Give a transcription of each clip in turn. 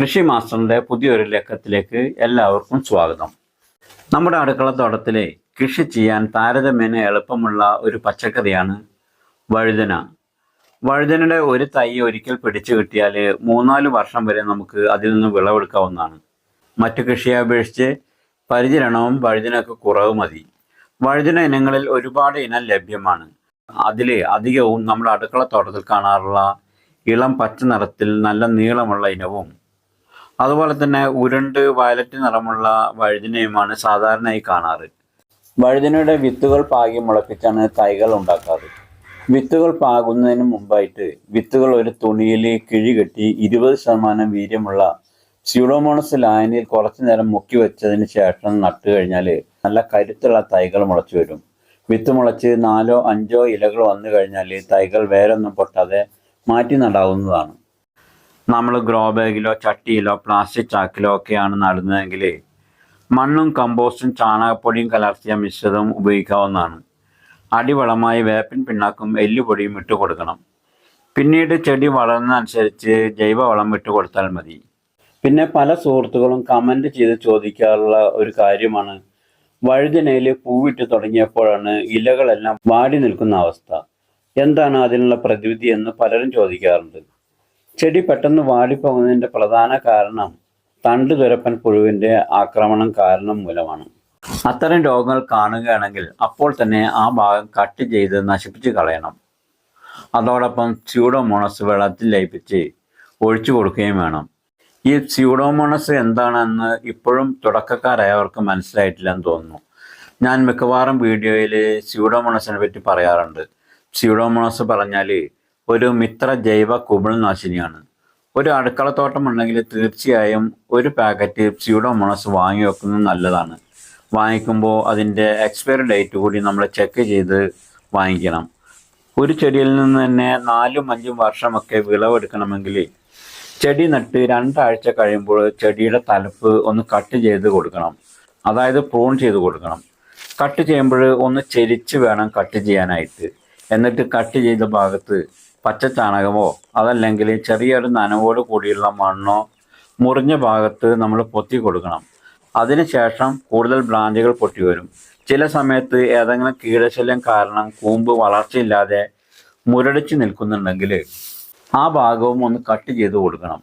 കൃഷി മാസ്റ്ററിന്റെ പുതിയൊരു ലക്കത്തിലേക്ക് എല്ലാവർക്കും സ്വാഗതം. നമ്മുടെ അടുക്കളത്തോട്ടത്തിലെ കൃഷി ചെയ്യാൻ താരതമ്യേന എളുപ്പമുള്ള ഒരു പച്ചക്കറിയാണ് വഴുതന. വഴുതനയുടെ ഒരു തൈ ഒരിക്കൽ പിടിച്ചു കിട്ടിയാൽ മൂന്നാൽ വർഷം വരെ നമുക്ക് അതിൽ നിന്ന് വിളവെടുക്കാവുന്നതാണ്. മറ്റു കൃഷിയെ അപേക്ഷിച്ച് പരിചരണവും വഴുതനൊക്കെ കുറവ് മതി. വഴുതന ഇനങ്ങളിൽ ഒരുപാട് ഇനം ലഭ്യമാണ്. അതിൽ അധികവും നമ്മുടെ അടുക്കളത്തോട്ടത്തിൽ കാണാറുള്ള ഇളം പച്ച നിറത്തിൽ നല്ല നീളമുള്ള ഇനവും അതുപോലെ തന്നെ ഉരുണ്ട് വയലറ്റ് നിറമുള്ള വഴുതിനയുമാണ് സാധാരണയായി കാണാറ്. വഴുതിനയുടെ വിത്തുകൾ പാകി മുളപ്പിച്ചാണ് തൈകൾ ഉണ്ടാക്കാറ്. വിത്തുകൾ പാകുന്നതിന് മുമ്പായിട്ട് വിത്തുകൾ ഒരു തുണിയിൽ കിഴി കെട്ടി ഇരുപത് ശതമാനം വീര്യമുള്ള സ്യൂഡോമോണസ് ലായനിയിൽ കുറച്ചു നേരം മുക്കി വെച്ചതിന് ശേഷം നട്ടു കഴിഞ്ഞാൽ നല്ല കരുത്തുള്ള തൈകൾ മുളച്ചു വരും. വിത്ത് മുളച്ച് നാലോ അഞ്ചോ ഇലകൾ വന്നു കഴിഞ്ഞാൽ തൈകൾ വേരൊന്നും പൊട്ടാതെ മാറ്റി നടാവുന്നതാണ്. നമ്മൾ ഗ്രോ ബാഗിലോ ചട്ടിയിലോ പ്ലാസ്റ്റിക് ചാക്കിലോ ഒക്കെയാണ് നടുന്നതെങ്കിൽ മണ്ണും കമ്പോസ്റ്റും ചാണകപ്പൊടിയും കലർത്തിയ മിശ്രിതം ഉപയോഗിക്കാവുന്നതാണ്. അടിവളമായി വേപ്പിൻ പിണ്ണാക്കും എല്ലുപൊടിയും ഇട്ട് കൊടുക്കണം. പിന്നീട് ചെടി വളർന്നതനുസരിച്ച് ജൈവവളം ഇട്ട് കൊടുത്താൽ മതി. പിന്നെ പല സുഹൃത്തുക്കളും കമന്റ് ചെയ്ത് ചോദിക്കാറുള്ള ഒരു കാര്യമാണ്. വഴുതിനയിൽ പൂവിട്ട് തുടങ്ങിയപ്പോഴാണ് ഇലകളെല്ലാം വാടി നിൽക്കുന്ന അവസ്ഥ. എന്താണ് അതിനുള്ള പ്രതിവിധി എന്ന് പലരും ചോദിക്കാറുണ്ട്. ചെടി പെട്ടെന്ന് വാടിപ്പോകുന്നതിന്റെ പ്രധാന കാരണം തണ്ട് തുരപ്പൻ പുഴുവിന്റെ ആക്രമണം കാരണം മൂലമാണ്. അത്തരം രോഗങ്ങൾ കാണുകയാണെങ്കിൽ അപ്പോൾ തന്നെ ആ ഭാഗം കട്ട് ചെയ്ത് നശിപ്പിച്ച് കളയണം. അതോടൊപ്പം സ്യൂഡോമോണസ് വെള്ളത്തിൽ ലയിപ്പിച്ച് ഒഴിച്ചു കൊടുക്കുകയും വേണം. ഈ സ്യൂഡോമോണസ് എന്താണെന്ന് ഇപ്പോഴും തുടക്കക്കാരായവർക്ക് മനസ്സിലായിട്ടില്ലെന്ന് തോന്നുന്നു. ഞാൻ മിക്കവാറും വീഡിയോയിൽ സ്യൂഡോമോണസിനെ പറ്റി പറയാറുണ്ട്. സ്യൂഡോമോണസ് പറഞ്ഞാൽ ഒരു മിത്ര ജൈവ കുമിൾനാശിനിയാണ്. ഒരു അടുക്കളത്തോട്ടം ഉണ്ടെങ്കിൽ തീർച്ചയായും ഒരു പാക്കറ്റ് സ്യൂഡോമോണസ് വാങ്ങി വെക്കുന്നത് നല്ലതാണ്. വാങ്ങിക്കുമ്പോൾ അതിന്റെ എക്സ്പയറി ഡേറ്റ് കൂടി നമ്മൾ ചെക്ക് ചെയ്ത് വാങ്ങിക്കണം. ഒരു ചെടിയിൽ നിന്ന് തന്നെ നാലും അഞ്ചും വർഷമൊക്കെ വിളവെടുക്കണമെങ്കിൽ ചെടി നട്ട് രണ്ടാഴ്ച കഴിയുമ്പോൾ ചെടിയുടെ തലപ്പ് ഒന്ന് കട്ട് ചെയ്ത് കൊടുക്കണം. അതായത് പ്രൂൺ ചെയ്ത് കൊടുക്കണം. കട്ട് ചെയ്യുമ്പോൾ ഒന്ന് ചെരിച്ച് വേണം കട്ട് ചെയ്യാനായിട്ട്. എന്നിട്ട് കട്ട് ചെയ്ത ഭാഗത്ത് പച്ച ചാണകമോ അതല്ലെങ്കിൽ ചെറിയൊരു നനവോട് കൂടിയുള്ള മണ്ണോ മുറിഞ്ഞ ഭാഗത്ത് നമ്മൾ പൊത്തി കൊടുക്കണം. അതിനുശേഷം കൂടുതൽ ബ്രാഞ്ചുകൾ പൊട്ടി വരും. ചില സമയത്ത് ഏതെങ്കിലും കീടശല്യം കാരണം കൂമ്പ് വളർച്ചയില്ലാതെ മുരടിച്ച് നിൽക്കുന്നുണ്ടെങ്കിൽ ആ ഭാഗവും ഒന്ന് കട്ട് ചെയ്ത് കൊടുക്കണം.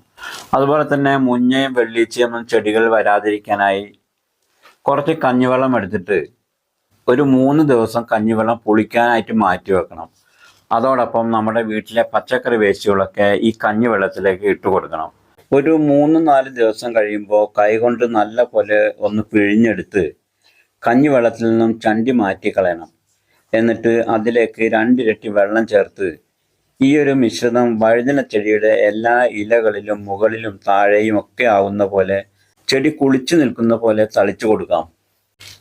അതുപോലെ തന്നെ മുഞ്ഞയും വെള്ളീച്ചയും ചെടികൾ വരാതിരിക്കാനായി കുറച്ച് കഞ്ഞിവെള്ളം എടുത്തിട്ട് ഒരു മൂന്ന് ദിവസം കഞ്ഞിവെള്ളം പുളിക്കാനായിട്ട് മാറ്റി വെക്കണം. അതോടൊപ്പം നമ്മുടെ വീട്ടിലെ പച്ചക്കറി വേസ്റ്റുകളൊക്കെ ഈ കഞ്ഞിവെള്ളത്തിലേക്ക് ഇട്ട് കൊടുക്കണം. ഒരു മൂന്ന് നാല് ദിവസം കഴിയുമ്പോൾ കൈകൊണ്ട് നല്ല പോലെ ഒന്ന് പിഴിഞ്ഞെടുത്ത് കഞ്ഞിവെള്ളത്തിൽ നിന്നും ചണ്ടി മാറ്റി കളയണം. എന്നിട്ട് അതിലേക്ക് രണ്ടിരട്ടി വെള്ളം ചേർത്ത് ഈ ഒരു മിശ്രിതം വഴുതന ചെടിയുടെ എല്ലാ ഇലകളിലും മുകളിലും താഴെയും ഒക്കെ ആവുന്ന പോലെ ചെടി കുളിച്ചു നിൽക്കുന്ന പോലെ തളിച്ചു കൊടുക്കാം.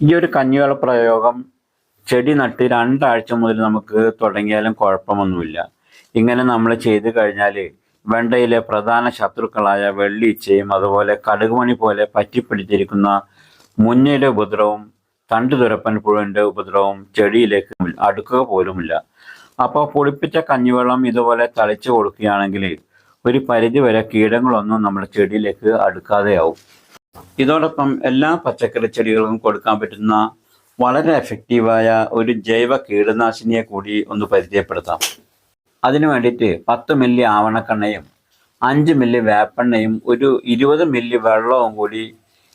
ഈ ഒരു കഞ്ഞിവെള്ള പ്രയോഗം ചെടി നട്ട് രണ്ടാഴ്ച മുതൽ നമുക്ക് തുടങ്ങിയാലും കുഴപ്പമൊന്നുമില്ല. ഇങ്ങനെ നമ്മൾ ചെയ്തു കഴിഞ്ഞാൽ വെണ്ടയിലെ പ്രധാന ശത്രുക്കളായ വെള്ളീച്ചയും അതുപോലെ കടുകുമണി പോലെ പറ്റിപ്പിടിച്ചിരിക്കുന്ന മുഞ്ഞയുടെ ഉപദ്രവവും തണ്ട് തുരപ്പൻ പുഴുവിന്റെ ഉപദ്രവവും ചെടിയിലേക്ക് അടുക്കുക പോലുമില്ല. അപ്പോൾ പുളിപ്പിച്ച കഞ്ഞിവെള്ളം ഇതുപോലെ തളിച്ചു കൊടുക്കുകയാണെങ്കിൽ ഒരു പരിധിവരെ കീടങ്ങളൊന്നും നമ്മുടെ ചെടിയിലേക്ക് അടുക്കാതെയാവും. ഇതോടൊപ്പം എല്ലാ പച്ചക്കറി ചെടികൾക്കും കൊടുക്കാൻ പറ്റുന്ന വളരെ എഫക്റ്റീവായ ഒരു ജൈവ കീടനാശിനിയെ കൂടി ഒന്ന് പരിചയപ്പെടുത്താം. അതിനു വേണ്ടിയിട്ട് പത്ത് മില്ലി ആവണക്കണ്ണയും അഞ്ച് മില്ലി വേപ്പെണ്ണയും ഒരു ഇരുപത് മില്ലി വെള്ളവും കൂടി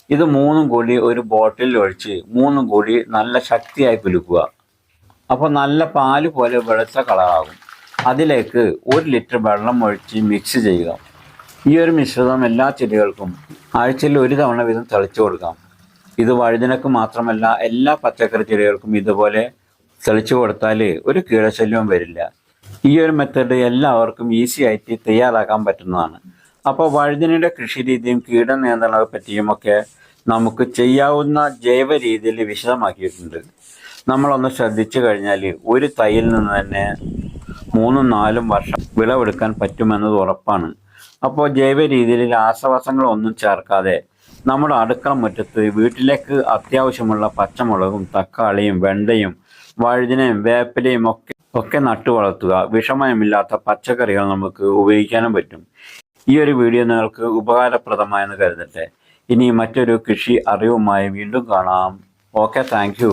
ഇത് മൂന്നും കൂടി ഒരു ബോട്ടിലിൽ ഒഴിച്ച് മൂന്നും കൂടി നല്ല ശക്തിയായി കുലുക്കുക. അപ്പോൾ നല്ല പാൽ പോലെ വെളുത്ത കളറാകും. അതിലേക്ക് ഒരു ലിറ്റർ വെള്ളം ഒഴിച്ച് മിക്സ് ചെയ്യുക. ഈ ഒരു മിശ്രിതം എല്ലാ ചെടികൾക്കും ആഴ്ചയിൽ ഒരു തവണ വീതം തളിച്ചു കൊടുക്കാം. ഇത് വഴുതിനക്ക് മാത്രമല്ല എല്ലാ പച്ചക്കറി ചെടികൾക്കും ഇതുപോലെ തെളിച്ചു കൊടുത്താൽ ഒരു കീടശല്യവും വരില്ല. ഈ ഒരു മെത്തേഡ് എല്ലാവർക്കും ഈസി ആയിട്ട് തയ്യാറാക്കാൻ പറ്റുന്നതാണ്. അപ്പോൾ വഴുതിനയുടെ കൃഷി രീതിയും കീടനിയന്ത്രണത്തെ പറ്റിയും ഒക്കെ നമുക്ക് ചെയ്യാവുന്ന ജൈവ രീതിയിൽ വിശദമാക്കിയിട്ടുണ്ട്. നമ്മളൊന്ന് ശ്രദ്ധിച്ചു കഴിഞ്ഞാൽ ഒരു തൈയിൽ നിന്ന് തന്നെ മൂന്നും നാലും വർഷം വിളവെടുക്കാൻ പറ്റുമെന്നത് ഉറപ്പാണ്. അപ്പോൾ ജൈവ രീതിയിൽ രാസവസങ്ങളൊന്നും ചേർക്കാതെ നമ്മുടെ അടുക്കള മുറ്റത്ത് വീട്ടിലേക്ക് അത്യാവശ്യമുള്ള പച്ചമുളകും തക്കാളിയും വെണ്ടയും വഴുതിനയും വേപ്പിലയും ഒക്കെ ഒക്കെ നട്ടു വളർത്തുക. വിഷമയമില്ലാത്ത പച്ചക്കറികൾ നമുക്ക് ഉപയോഗിക്കാനും പറ്റും. ഈ ഒരു വീഡിയോ നിങ്ങൾക്ക് ഉപകാരപ്രദമായെന്ന് കരുതട്ടെ. ഇനി മറ്റൊരു കൃഷി അറിവുമായി വീണ്ടും കാണാം. Okay thank